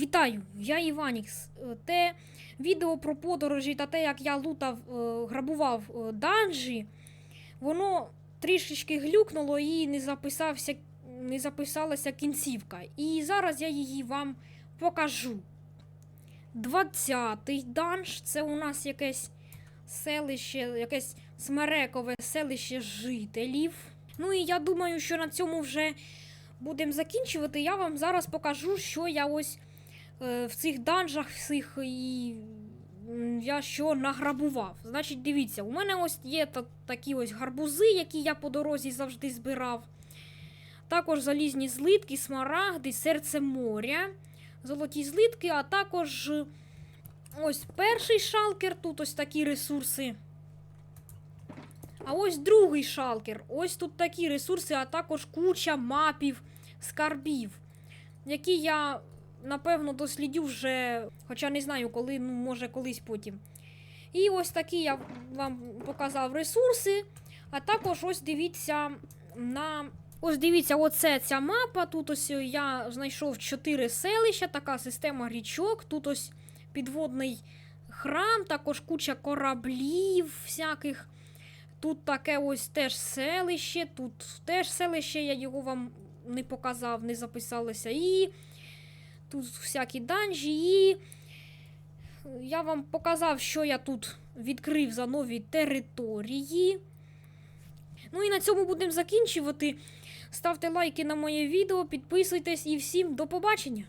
Вітаю! Я Іванікс. Е, Те відео про подорожі та те, як я лутав, е, грабував е, данжі, воно трішечки глюкнуло і не записався, не записалася кінцівка. І зараз я її вам покажу. 20-й данж це у нас якесь селище, якесь смерекове селище жителів. Ну і я думаю, що на цьому вже будемо закінчувати. Я вам зараз покажу, що я ось в цих данжах всіх і я що награбував. Значить, дивіться, у мене ось є та, такі ось гарбузи, які я по дорозі завжди збирав. Також залізні злитки, смарагди, серце моря, золоті злитки, а також е, ось перший шалкер, тут ось такі ресурси. А ось другий шалкер. Ось тут такі ресурси, а також куча мапів, скарбів, які я, напевно, дослідю вже, хоча не знаю, коли, ну, може, колись потім. І ось такі я вам показав ресурси. А також ось дивіться на. Ось дивіться, оце ця мапа. Тут ось я знайшов чотири селища, така система річок. Тут ось підводний храм, також куча кораблів всяких. Тут таке ось теж селище, тут теж селище, я його вам не показав, не записалося. І тут всякі данжі. І я вам показав, що я тут відкрив за нові території. Ну і на цьому будемо закінчувати. Ставте лайки на моє відео, підписуйтесь і всім до побачення!